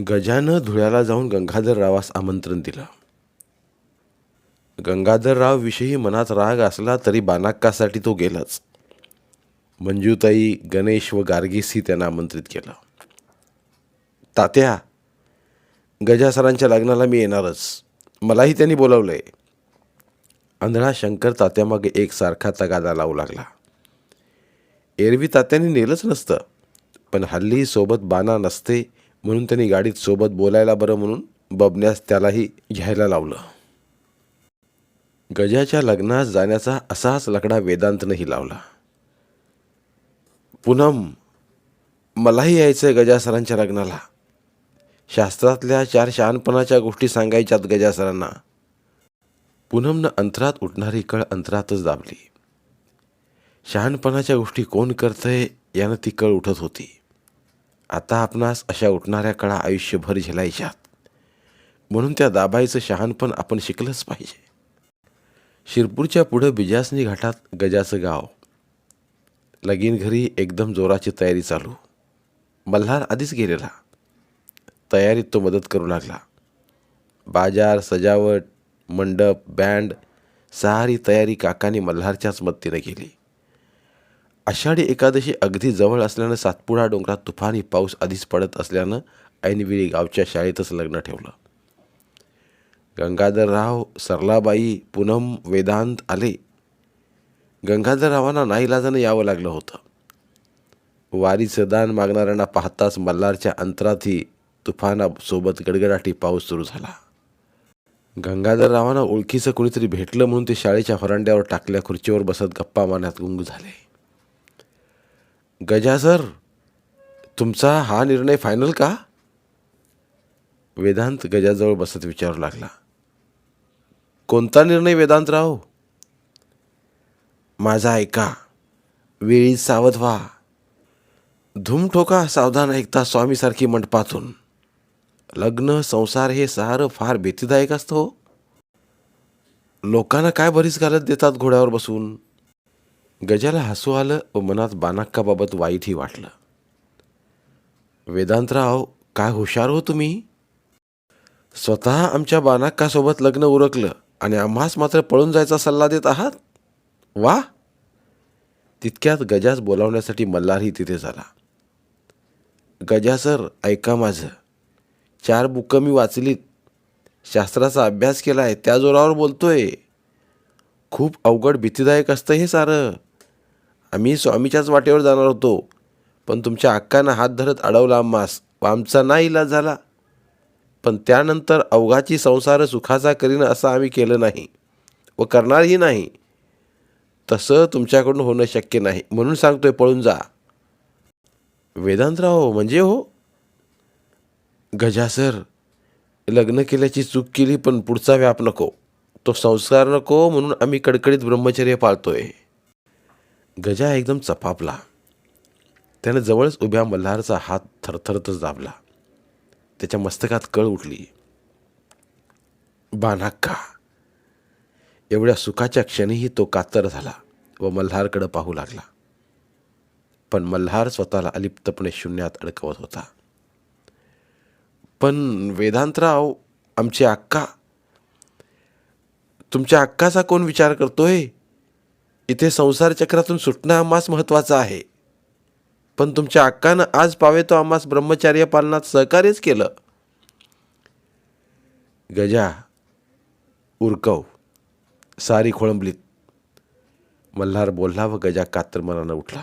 गजानं धुळ्याला जाऊन गंगाधररावास आमंत्रण दिलं. गंगाधररावविषयी मनात राग असला तरी बानाक्कासाठी तो गेलाच. मंजूताई गणेश व गार्गीसही त्यांना आमंत्रित केलं. तात्या गजा सरांच्या लग्नाला मी येणारच. मलाही त्यांनी बोलावलंय. आंधळा शंकर तात्यामागे एकसारखा तगादा लावू लागला. एरवी तात्याने नेलंच नसतं पण हल्ली सोबत बाना नसते म्हणून त्यांनी गाडीत सोबत बोलायला बरं म्हणून बबण्यास त्यालाही घ्यायला लावलं. गजाच्या लग्नास जाण्याचा असाच लकडा वेदांतनंही लावला. पूनम मलाही यायचंय गजा सरांच्या लग्नाला. शास्त्रातल्या चार शहाणपणाच्या गोष्टी सांगायच्यात गजा सरांना पूनमनं अंतरात उठणारी कळ अंतरातच दाबली. शहाणपणाच्या गोष्टी कोण करतंय यानं ती कळ उठत होती. आता आपणास अशा उठणाऱ्या कळा आयुष्यभर झेलायच्यात म्हणून त्या दाबाईचं शहाणपण आपण शिकलंच पाहिजे. शिरपूरच्या पुढं बिजासनी घाटात गजाचं गाव. लगीन घरी एकदम जोराची तयारी चालू. मल्हार आधीच गेलेला. तयारीत तो मदत करू लागला. बाजार सजावट मंडप बँड सारी तयारी काकाने मल्हारच्याच मदतीनं केली. आषाढी एकादशी अगदी जवळ असल्यानं सातपुडा डोंगरात तुफानी पाऊस आधीच पडत असल्यानं ऐनवेळी गावच्या शाळेतच लग्न ठेवलं. गंगाधरराव सरलाबाई पूनम वेदांत आले. गंगाधररावांना नाईलाजानं यावं लागलं होतं. वारीचं दान मागणाऱ्यांना पाहताच मल्हारच्या अंतरातही तुफानासोबत गडगडाटी पाऊस सुरू झाला. गंगाधररावांना ओळखीचं कुणीतरी भेटलं म्हणून ते शाळेच्या फरांड्यावर टाकल्या खुर्चीवर बसत गप्पा मारण्यात गुंग झाले. गजा सर तुमचा हा निर्णय फायनल का? वेदांत गजाजवळ बसत विचारू लागला. कोणता निर्णय वेदांतराव माझा ऐका वेळी सावध व्हा. धूम ठोका सावधान ऐकता स्वामीसारखी मंडपातून. लग्न संसार हे सारं फार भीतीदायक असतं हो. लोकांना काय बरीच घालत देतात घोड्यावर बसून? गजाला हसू आलं व मनात बानाक्काबाबत वाईटही वाटलं. वेदांतराव काय हुशार हो तुम्ही? स्वतः आमच्या बानाक्कासोबत लग्न उरकलं आणि आम्हास मात्र पळून जायचा सल्ला देत आहात? वा. तितक्यात गजास बोलावण्यासाठी मल्हारही तिथे झाला. गजा सर ऐका माझं. चार बुकं मी वाचलीत. शास्त्राचा अभ्यास केला आहे त्या जोरावर बोलतोय. खूप अवघड भीतीदायक असतं हे सारं. आम्ही स्वामीच्याच वाटेवर जाणार होतो. पण तुमच्या अक्कानं हात धरत अडवला आम्हास व आमचा ना इलाज झाला. पण त्यानंतर अवघाची संसार सुखाचा करीन असं आम्ही केलं नाही. व करणारही नाही. तसं तुमच्याकडून होणं शक्य नाही. म्हणून सांगतोय पळून जा. वेदांतराव म्हणजे हो? गजा सर लग्न केल्याची चूक केली पण पुढचा व्याप नको. तो संस्कार नको म्हणून आम्ही कडकडीत ब्रह्मचर्य पाळतोय. गजा एकदम चपापला. त्यानं जवळच उभ्या मल्हारचा हात थरथरतच दाबला. त्याच्या मस्तकात कळ उठली. बानाक्का. एवढ्या सुखाच्या क्षणीही तो कातर झाला व मल्हारकडं पाहू लागला. पण मल्हार स्वतःला अलिप्तपणे शून्यात अडकवत होता. पण वेदांतराव आमची अक्का तुमच्या अक्काचा कोण विचार करतोय? इथे संसार चक्रातून सुटणं आम्हास महत्त्वाचं आहे. पण तुमच्या अक्कानं आज पावे तो आम्हास ब्रह्मचार्य पालनात सहकार्यच केलं. गजा उरकव सारी खोळंबलीत. मल्हार बोलला व गजा कात्र मनानं उठला.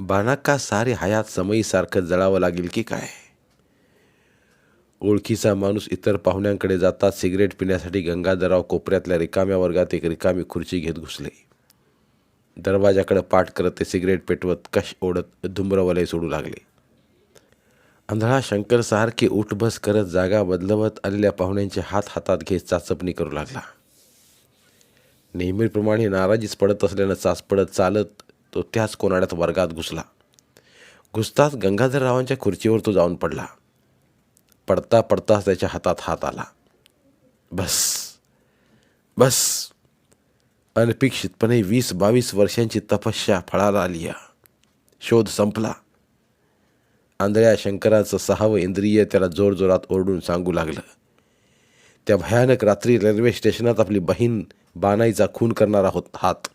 बाणाक्का सारी हयात समयीसारखं जळावं लागेल की काय? ओळखीचा माणूस इतर पाहुण्यांकडे जाता सिगरेट पिण्यासाठी गंगाधरराव कोपऱ्यातल्या रिकाम्या वर्गात एक रिकामी खुर्ची घेत घुसले. दरवाजाकडे पाठ करत ते सिगरेट पेटवत कश ओढत धुम्रवलय सोडू लागले. आंधळा शंकर सारखी उठबस करत जागा बदलवत आलेल्या पाहुण्यांचे हात हातात घेत चाचपणी करू लागला. नेहमीप्रमाणे नाराजीच पडत असल्यानं चाच पडत चालत तो त्याच कोनाड्यात वर्गात घुसला. घुसताच गंगाधररावांच्या खुर्चीवर तो जाऊन पडला. पडता पडताच त्याच्या हातात हात आला. बस. बस. अनपेक्षितपणे वीस बावीस वर्षांची तपस्या फळाला आली या शोध संपला. आंधळ्या शंकराचं सहावं इंद्रिय त्याला जोरजोरात ओरडून सांगू लागलं. त्या भयानक रात्री रेल्वे स्टेशनात आपली बहीण बानाईचा खून करणारा होत हात.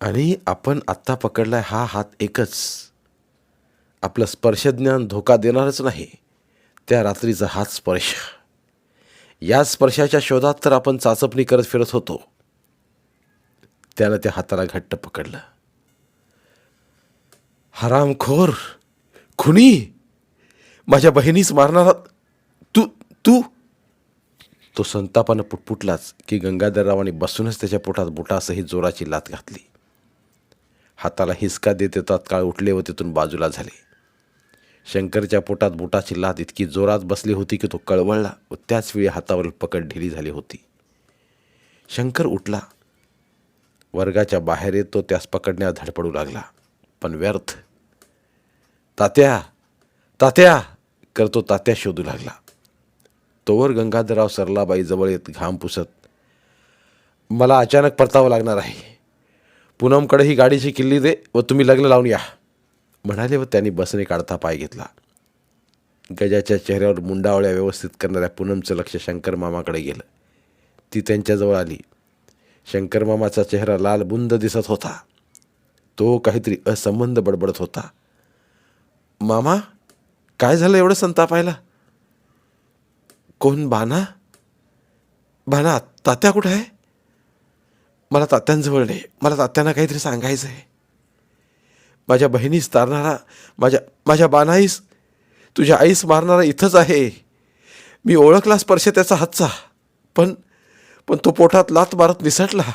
आणि आपण आत्ता पकडलाय हा हात एकच. आपलं स्पर्शज्ञान धोका देणारच नाही. त्या रात्रीचा हाच स्पर्श. या स्पर्शाच्या शोधात तर आपण चाचपणी करत फिरत होतो. त्यानं त्या हाताला घट्ट पकडलं. हरामखोर खुनी माझ्या बहिणीच मारणारा तू तू. तो संतापानं पुटपुटलाच की गंगाधररावाने बसूनच त्याच्या पोटात बुटासही जोराची लात घातली. हाताला हिसका देते ते तात्काळ उठले व तिथून बाजूला झाले. शंकरच्या पोटात बुटाची लात इतकी जोरात बसली होती की तो कळवळला व त्याच वेळी हातावरील पकड ढिली झाली होती. शंकर उठला. वर्गाच्या बाहेर येत तो त्यास पकडण्यास धडपडू लागला. पण व्यर्थ. तात्या! तात्या! करतो तात्या शोधू लागला. तोवर गंगाधरराव सरलाबाई जवळ येत घाम पुसत मला अचानक परतावं लागणार आहे. पूनमकडे ही गाडीची किल्ली दे व तुम्ही लग्न लावून या. म्हणाले व त्यांनी बसने काढता पाय घेतला. गजाच्या चेहऱ्यावर मुंडावळ्या व्यवस्थित करणाऱ्या पूनमचं लक्ष शंकर मामाकडे गेलं. ती त्यांच्याजवळ आली. शंकर मामाचा चेहरा लाल बुंद दिसत होता. तो काहीतरी असंबंध बडबडत होता. मामा काय झालं एवढं संतापायला? कोण बाना बाना तात्या कुठं आहे? मला तात्यांजवळ नाही. मला तात्यांना काहीतरी सांगायचं आहे माझ्या बहिणीस तारणारा माझ्या माझ्या बानाईस तुझ्या आईस मारणारा इथंच आहे. मी ओळखला स्पर्श त्याचा हातचा पण पण तो पोटात लात मारत निसटला.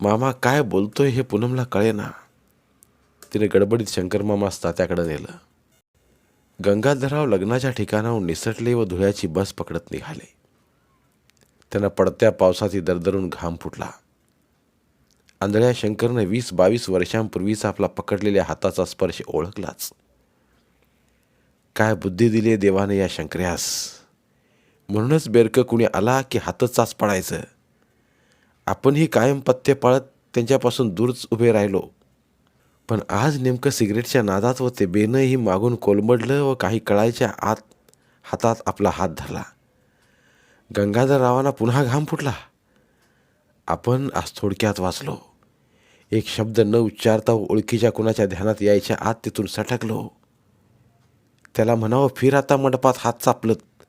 मामा काय बोलतोय हे पूनमला कळेना. तिने गडबडीत शंकर मामास तात्याकडे नेलं. गंगाधरराव लग्नाच्या ठिकाणाहून निसटले व धुळ्याची बस पकडत निघाले. त्यांना पडत्या पावसाची दरदरून घाम फुटला. आंधळ्या शंकरनं वीस बावीस वर्षांपूर्वीचा आपला पकडलेल्या हाताचा स्पर्श ओळखलाच. काय बुद्धी दिली देवाने या शंकर्यास? म्हणूनच बेरकं कुणी आला की हातचाच पडायचं. आपणही कायम पथ्य पाळत त्यांच्यापासून दूरच उभे राहिलो. पण आज नेमकं सिगरेटच्या नादात व ते बेनंही मागून कोलमडलं व काही कळायच्या आत हातात आपला हात धरला. गंगाधररावांना पुन्हा घाम फुटला. आपण आज थोडक्यात वाचलो. एक शब्द न उच्चारता ओळखीच्या कुणाच्या ध्यानात यायच्या आत तिथून सटकलो. त्याला म्हणावं फिर आता मंडपात हात चापलत.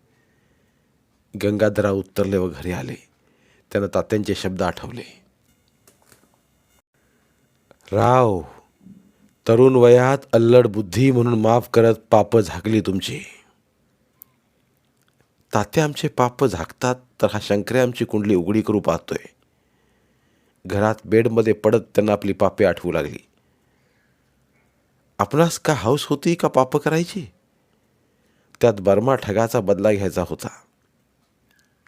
गंगाधरा उत्तरले व घरी आले. त्यानं तात्यांचे शब्द आठवले. राव तरुण वयात अल्लड बुद्धी म्हणून माफ करत पाप झाकली तुमची. तात्या आमचे पाप झाकतात तर हा शंकरे आमची कुंडली उघडी करू पाहतोय. घरात बेडमध्ये पडत त्यांना आपली पापे आठवू लागली. आपणास का हौस होती का पाप करायची? त्यात बर्मा ठगाचा बदला घ्यायचा होता.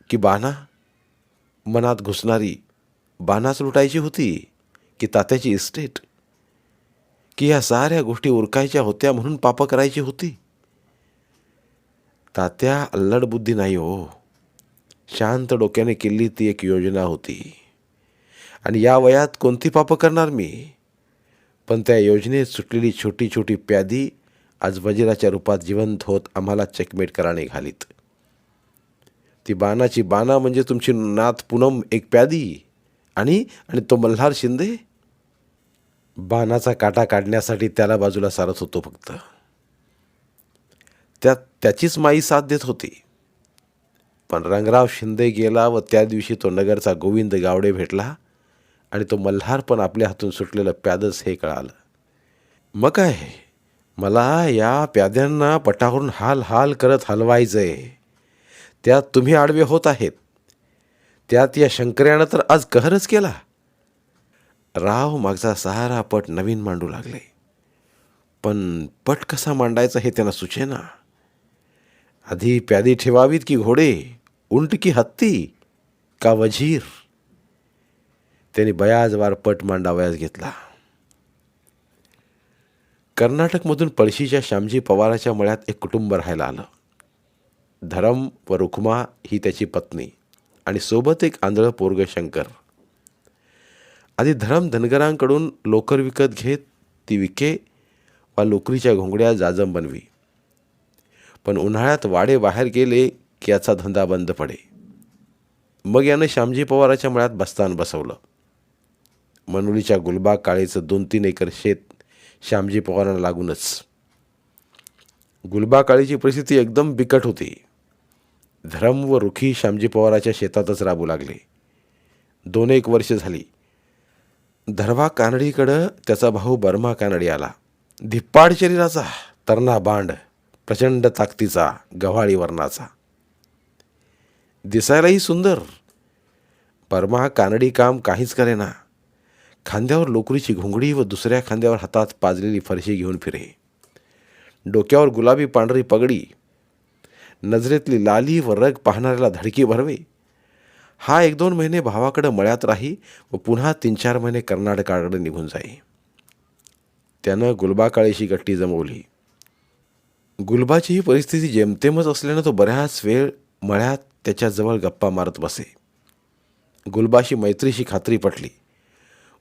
की बाना मनात घुसणारी बानाच लुटायची होती की तात्याची इस्टेट? की या साऱ्या गोष्टी उरकायच्या होत्या म्हणून पाप करायची होती? तात्या अल्लड बुद्धी नाही हो. शांत डोक्याने केली ती एक योजना होती. आणि या वयात कोणती पापं करणार मी? पण त्या योजनेत सुटलेली छोटी छोटी प्यादी आज वजिराच्या रूपात जिवंत होत आम्हाला चेकमेट कराने घालीत. ती बाणाची बाणा म्हणजे तुमची नाथ पूनम एक प्यादी? आणि आणि तो मल्हार शिंदे? बाणाचा काटा काढण्यासाठी त्याला बाजूला सारत होतो फक्त. त्यात त्याचीच माई साथ देत होती. पण रंगराव शिंदे गेला व त्या दिवशी तो नगरचा गोविंद गावडे भेटला. आणि तो मल्हार पण आपल्या हातून सुटलेलं प्यादच हे कळालं. मग काय? मला या प्याद्यांना पटावरून हाल हाल करत हलवायचंय. त्यात तुम्ही आडवे होत आहेत. त्यात या शंकर्यानं तर आज कहरच केला. राव मागचा सहारा पट नवीन मांडू लागले. पण पट कसा मांडायचा हे त्यांना सुचेना आधी प्यादी ठेवावीत की घोडे उंट की हत्ती का वजीर? त्यांनी बयाजवार पट मांडावयास घेतला. कर्नाटकमधून पळशीच्या श्यामजी पवाराच्या मळ्यात एक कुटुंब राहायला आलं. धरम व रुक्मा ही त्याची पत्नी आणि सोबत एक आंधळं पोरग शंकर. आधी धरम धनगरांकडून लोकर विकत घेत ती विके वा लोकरीच्या घोंगड्या जाजम बनवी. पण उन्हाळ्यात वाडे बाहेर गेले की याचा धंदा बंद पडे. मग यानं श्यामजी पवाराच्या मळ्यात बस्तान बसवलं. मनुलीच्या गुलबाग काळेचं दोन तीन एकर शेत श्यामजी पवारांना लागूनच. गुलबा काळीची परिस्थिती एकदम बिकट होती. धरम व रुखी श्यामजी पवाराच्या शेतातच राबू लागले. दोन एक वर्ष झाली. धरवा कानडीकडं त्याचा भाऊ बर्मा कानडी आला. धिप्पाड शरीराचा तरणा बांड प्रचंड ताकदीचा गव्हाळी वर्णाचा. दिसायलाही सुंदर. बर्मा कानडी काम काहीच करेना. खांद्यावर लोकरीची घोंगडी व दुसऱ्या खांद्यावर हातात पाजलेली फरशी घेऊन फिरे. डोक्यावर गुलाबी पांढरी पगडी नजरेतली लाली व रग पाहणाऱ्याला धडकी भरवे. हा एक दोन महिने भावाकडं मळ्यात राही व पुन्हा तीन चार महिने कर्नाटकाकडे निघून जाई. त्यानं गुलबाकाळीशी गट्टी जमवली. गुलबाची ही परिस्थिती जेमतेमच असल्यानं तो बऱ्याच वेळ मळ्यात त्याच्याजवळ गप्पा मारत बसे. गुलबाशी मैत्रीशी खात्री पटली.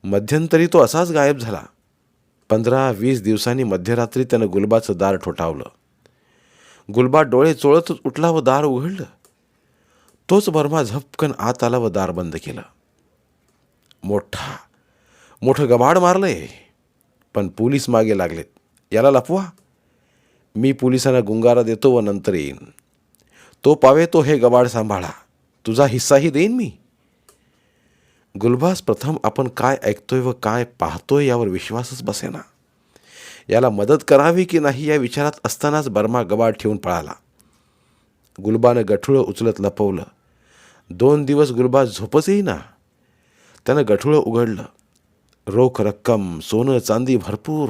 मध्यंतरी तो असाच गायब झाला. पंधरा वीस दिवसांनी मध्यरात्री त्यानं गुलबाचं दार ठोठावलं. गुलबा डोळे चोळतच उठला व दार उघडलं. तोच बर्मा झपकन आत आला व दार बंद केलं. मोठा मोठं गबाड मारलंय. पण पोलीस मागे लागलेत. याला लपवा. मी पोलिसांना गुंगारा देतो व नंतर येईन. तो पावे तो हे गबाड सांभाळा. तुझा हिस्साही देईन मी. गुलबास प्रथम आपण काय ऐकतोय व काय पाहतोय यावर विश्वासच बसेना. याला मदत करावी की नाही या विचारात असतानाच बर्मा गबाड ठेवून पळाला. गुलबानं गठुळं उचलत लपवलं. दोन दिवस गुलबा झोपचही ना त्यानं गठुळं उघडलं. रोख रक्कम सोनं चांदी भरपूर.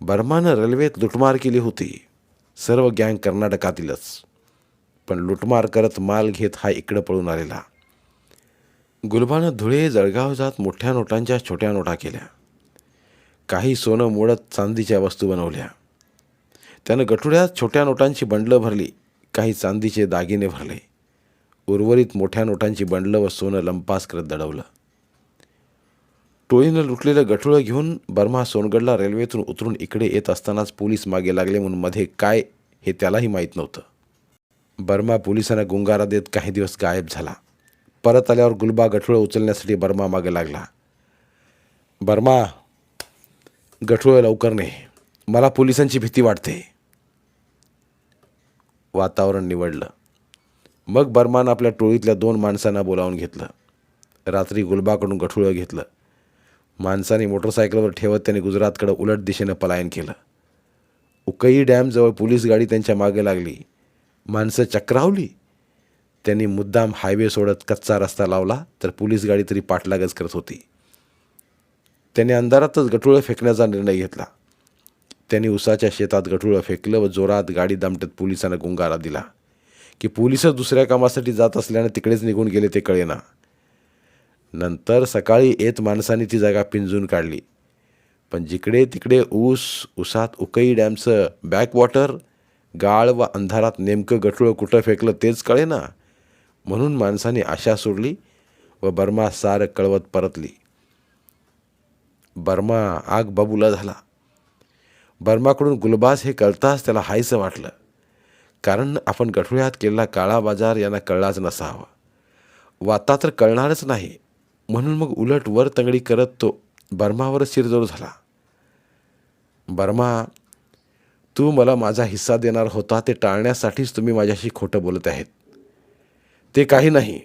बर्मानं रेल्वेत लुटमार केली होती. सर्व गँग कर्नाटकातीलच. पण लुटमार करत माल घेत हा इकडं पळून आलेला. गुलबानं धुळे जळगाव जात मोठ्या नोटांच्या छोट्या नोटा केल्या. काही सोनं मोडत चांदीच्या वस्तू बनवल्या. त्यानं गठुड्यात छोट्या नोटांची बंडलं भरली काही चांदीचे दागिने भरले. उर्वरित मोठ्या नोटांची बंडलं व सोनं लंपास करत दडवलं. टोळीनं लुटलेलं गठुळं घेऊन बर्मा सोनगडला रेल्वेतून उतरून इकडे येत असतानाच पोलीस मागे लागले म्हणून मध्ये काय हे त्यालाही माहीत नव्हतं. बर्मा पोलिसांना गुंगारा देत काही दिवस गायब झाला. परत आल्यावर गुलबा गठुळं उचलण्यासाठी बर्मा मागे लागला. बर्मा गठुळं लवकर नाही. मला पोलिसांची भीती वाटते. वातावरण निवडलं. मग बर्मानं आपल्या टोळीतल्या दोन माणसांना बोलावून घेतलं. रात्री गुलबाकडून गठुळं घेतलं. माणसाने मोटरसायकलवर ठेवत त्याने गुजरातकडे उलट दिशेनं पलायन केलं. उकई डॅमजवळ पोलीस गाडी त्यांच्या मागे लागली. माणसं चक्रावली. त्यांनी मुद्दाम हायवे सोडत कच्चा रस्ता लावला तर पोलीस गाडी तरी पाठलागच करत होती. त्याने अंधारातच गठुळं फेकण्याचा निर्णय घेतला. त्यांनी उसाच्या शेतात गठुळं फेकलं व जोरात गाडी दामटत पोलिसांना गुंगारा दिला. की पोलिसच दुसऱ्या कामासाठी जात असल्यानं तिकडेच निघून गेले ते कळेना. नंतर सकाळी येत माणसाने ती जागा पिंजून काढली. पण जिकडे तिकडे ऊस उसात उकई डॅमचं बॅकवॉटर गाळ व अंधारात नेमकं गठुळं कुठं फेकलं तेच कळेना. म्हणून माणसाने आशा सोडली व बर्मा सार कळवत परतली. बर्मा आग बबुला झाला. बर्माकडून गुलबाज हे कळताच त्याला हायसं वाटलं. कारण आपण गठुळ्यात केलेला काळा बाजार यांना कळलाच नसावा. वाता तर कळणारच नाही. म्हणून मग उलट वर तंगडी करत तो बर्मावरच शिरजोर झाला. बर्मा तू मला माझा हिस्सा देणार होता ते टाळण्यासाठीच तुम्ही माझ्याशी खोटं बोलत आहेत. ते काही नाही.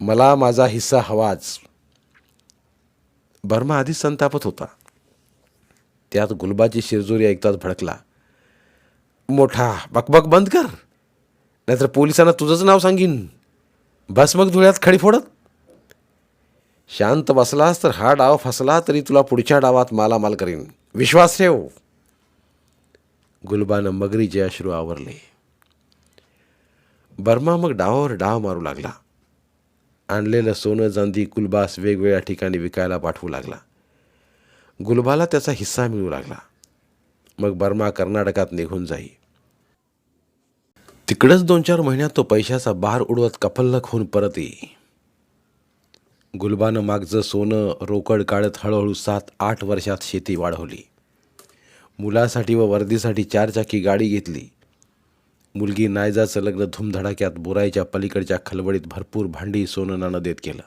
मला माझा हिस्सा हवाच बर्मा आधीच संतापत होता. त्यात गुलबाची शिरजोरी ऐकताच भडकला. मोठा बकबक बंद कर. नाहीतर पोलिसांना तुझंच नाव सांगीन. बस मग धुळ्यात खडी फोडत. शांत बसलास तर हा डाव फसला तरी तुला पुढच्या डावात मालामाल करीन. विश्वास ठेव. गुलबानं मगरीचे अश्रू आवरले. बर्मा मग डावावर डाव मारू लागला. आणलेलं सोनं चांदी गुलबास वेगवेगळ्या ठिकाणी विकायला पाठवू लागला. गुलबाला त्याचा हिस्सा मिळू लागला. मग बर्मा कर्नाटकात निघून जाई. तिकडंच दोन चार महिन्यात तो पैशाचा बार उडवत कफल्लक होऊन परत येई. गुलबानं मागचं सोनं रोकड काढत हळूहळू सात आठ वर्षात शेती वाढवली. मुलासाठी व वर्दीसाठी चारचाकी गाडी घेतली. मुलगी नायजाचं लग्न धूमधडाक्यात बुराईच्या पलीकडच्या खलबडीत भरपूर भांडी सोनं नाणं देत केलं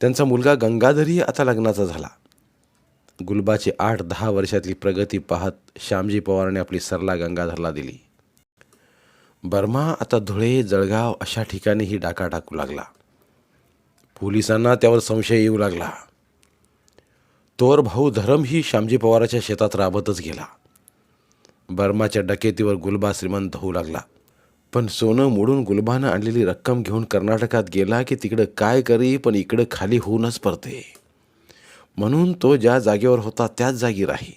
त्यांचा मुलगा गंगाधरही आता लग्नाचा झाला. गुलबाची आठ दहा वर्षातली प्रगती पाहत श्यामजी पवारने आपली सरला गंगाधरला दिली. बर्मा आता धुळे जळगाव अशा ठिकाणीही डाका टाकू लागला. पोलिसांना त्यावर संशय येऊ लागला. तोर भाऊ धरमही श्यामजी पवाराच्या शेतात राबतच गेला. बर्माच्या डकेतीवर गुलबा श्रीमंत होऊ लागला. पण सोनं मोडून गुलबानं आणलेली रक्कम घेऊन कर्नाटकात गेला की तिकडं काय करी पण इकडं खाली होऊनच पडते. म्हणून तो ज्या जागेवर होता त्याच जागी राही.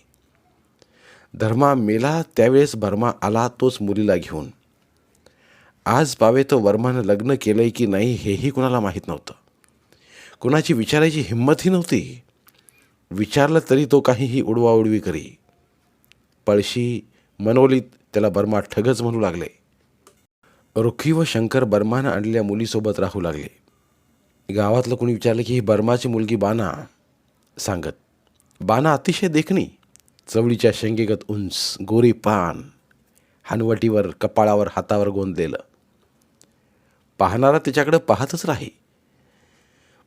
धर्मा मेला त्यावेळेस बर्मा आला तोच मुलीला घेऊन. आज पावे तो वर्मानं लग्न केलंय की नाही हेही कुणाला माहीत नव्हतं. कुणाची विचारायची हिंमतही नव्हती. विचारलं तरी तो काहीही उडवाउडवी करी. पळशी मनोलीत त्याला बर्मा ठगच म्हणू लागले. रुखी व शंकर बर्मानं आणलेल्या मुलीसोबत राहू लागले. गावातलं कोणी विचारलं की ही बर्माची मुलगी बाना सांगत बाना अतिशय देखणी चवळीच्या शेंगेगत उंच गोरी पान हनवटीवर कपाळावर हातावर गोंदलेलं पाहणारा तिच्याकडे पाहतच राही.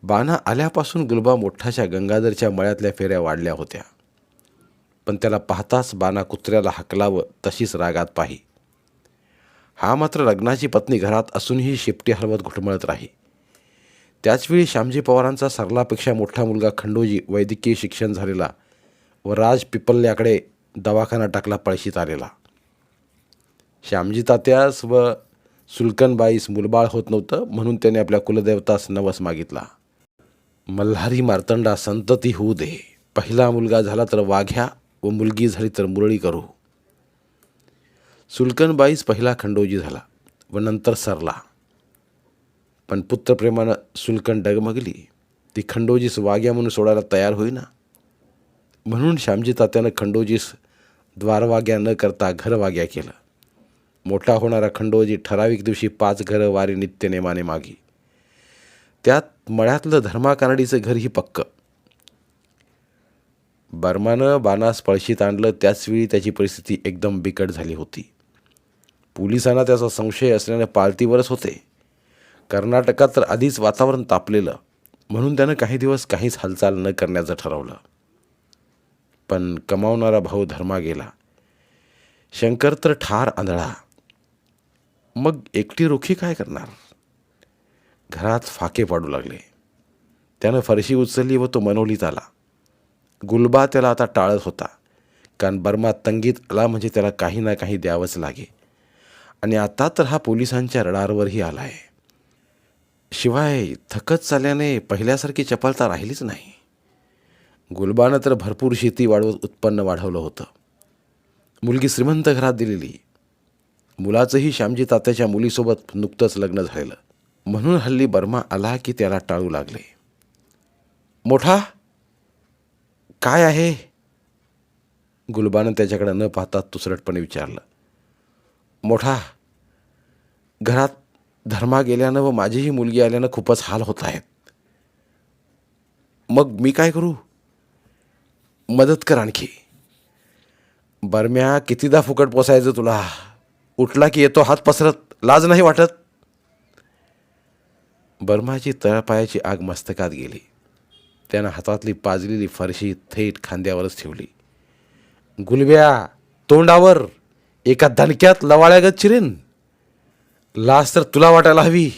बाना आल्यापासून गुलबा मोठाच्या गंगाधरच्या मळ्यातल्या फेऱ्या वाढल्या होत्या. पण त्याला पाहताच बाना कुत्र्याला हकलावं तशीच रागात पाही. हा मात्र लग्नाची पत्नी घरात असूनही शेपटी हलवत घुटमळत राही. त्याचवेळी श्यामजी पवारांचा सरलापेक्षा मोठा मुलगा खंडोजी वैद्यकीय शिक्षण झालेला व राज पिपल्याकडे दवाखाना टाकला पळशीत आलेला. श्यामजी तात्यास व सुलकनबाईस मुलबाळ होत नव्हतं म्हणून त्याने आपल्या कुलदेवतास नवस मागितला. मल्हारी मार्तंडा संतती होऊ दे. पहिला मुलगा झाला तर वाघ्या व मुलगी झाली तर मुरळी करू सुलकनबाईस पहिला खंडोजी झाला व नंतर सरला। पण पुत्रप्रेमानं सुलकन डगमगली ती खंडोजीस वाग्या म्हणून सोडायला तयार होईना। म्हणून श्यामजी तात्यानं खंडोजीस द्वारवाग्या न करता घरवाग्या केलं। मोठा होणारा खंडोजी ठराविक दिवशी पाच घरं वारी नित्यनेमाने मागी। त्यात मळ्यातलं धर्मा कानडीचं घर ही पक्कं। बर्मानं बाणास पळशीत आणलं त्याचवेळी त्याची परिस्थिती एकदम बिकट झाली होती. पोलिसांना त्याचा संशय असल्याने पाळतीवरच होते. कर्नाटकात तर आधीच वातावरण तापलेलं म्हणून त्यानं काही दिवस काहीच हालचाल न करण्याचं ठरवलं. पण कमावणारा भाऊ धर्मा गेला. शंकर तर ठार आंधळा. मग एकटी रोखी काय करणार? घरात फाके पाडू लागले. त्यानं फरशी उचलली व तो मनोलीत आला. गुलबा त्याला आता टाळत होता. कारण बर्मा तंगीत आला म्हणजे त्याला काही ना काही द्यावंच लागे. आणि आता तर हा पोलिसांच्या रडारवरही आला आहे शिवाय थकत चालल्याने पहिल्यासारखी चपलता राहिलीच नाही. गुलबानं तर भरपूर शेती वाढवत उत्पन्न वाढवलं होतं. मुलगी श्रीमंत घरात दिलेली. मुलाचंही श्यामजी तात्याच्या मुलीसोबत नुकतंच लग्न झालेलं. म्हणून हल्ली बर्मा आला की त्याला टाळू लागले. मोठा! काय आहे? गुलबानं त्याच्याकडे न पाहता तुसरटपणे विचारलं. मोठा घरात धर्मा गेल्यानं व माझीही मुलगी आल्यानं खूपच हाल होत आहेत. मग मी काय करू? मदत कर आणखी. बरम्या कितीदा फुकट पोसायचं तुला? उठला की येतो हात पसरत लाज नाही वाटत? बर्माची तळपायाची आग मस्तकात गेली. त्यानं हातातली पाजलेली फरशी थेट खांद्यावरच ठेवली. गुलब्या तोंडावर एका दणक्यात लवाळ्यागत चिरेन. लास तर तुला वाटायला हवी.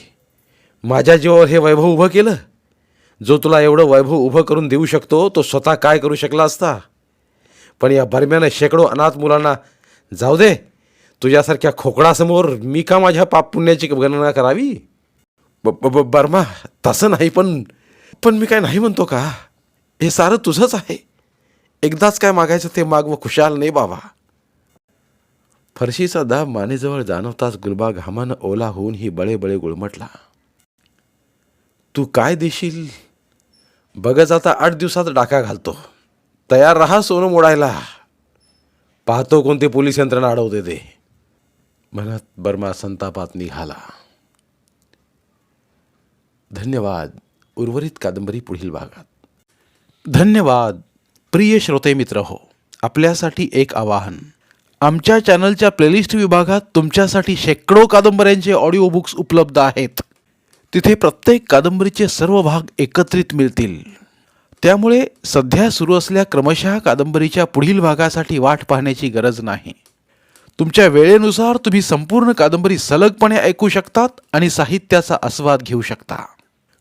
माझ्या जीवावर हे वैभव उभं केलं. जो तुला एवढं वैभव उभं करून देऊ शकतो तो स्वतः काय करू शकला असता? पण या बर्म्यानं शेकडो अनाथ मुलांना जाऊ दे तुझ्यासारख्या खोकडासमोर मी का माझ्या पाप पुण्याची गणना करावी? ब ब- ब- बर्मा तसं नाही पण पण मी काय नाही म्हणतो का? हे सारं तुझंच आहे. एकदाच काय मागायचं ते माग व खुशाल नाही बाबा. फरशीचा दाब मानेजवळ जाणवताच गुलबा घामानं ओला होऊन ही बळे बळे गुळमटला. तू काय देशील? बघच आता आठ दिवसात डाका घालतो. तयार राहा सोनं मोडायला. पाहतो कोणते पोलीस यंत्रणा अडवते ते. म्हणत बर्मा संतापात निघाला. धन्यवाद. उर्वरित कादंबरी पुढील भागात. धन्यवाद. प्रिय श्रोते मित्र हो आपल्यासाठी एक आवाहन. आमच्या चॅनलच्या प्लेलिस्ट विभागात तुमच्यासाठी शेकडो कादंबऱ्यांचे ऑडिओ बुक्स उपलब्ध आहेत. तिथे प्रत्येक कादंबरीचे सर्व भाग एकत्रित मिळतील. त्यामुळे सध्या सुरू असल्या क्रमशः कादंबरीच्या पुढील भागासाठी वाट पाहण्याची गरज नाही. तुमच्या वेळेनुसार तुम्ही संपूर्ण कादंबरी सलगपणे ऐकू शकतात आणि साहित्याचा आस्वाद घेऊ शकता.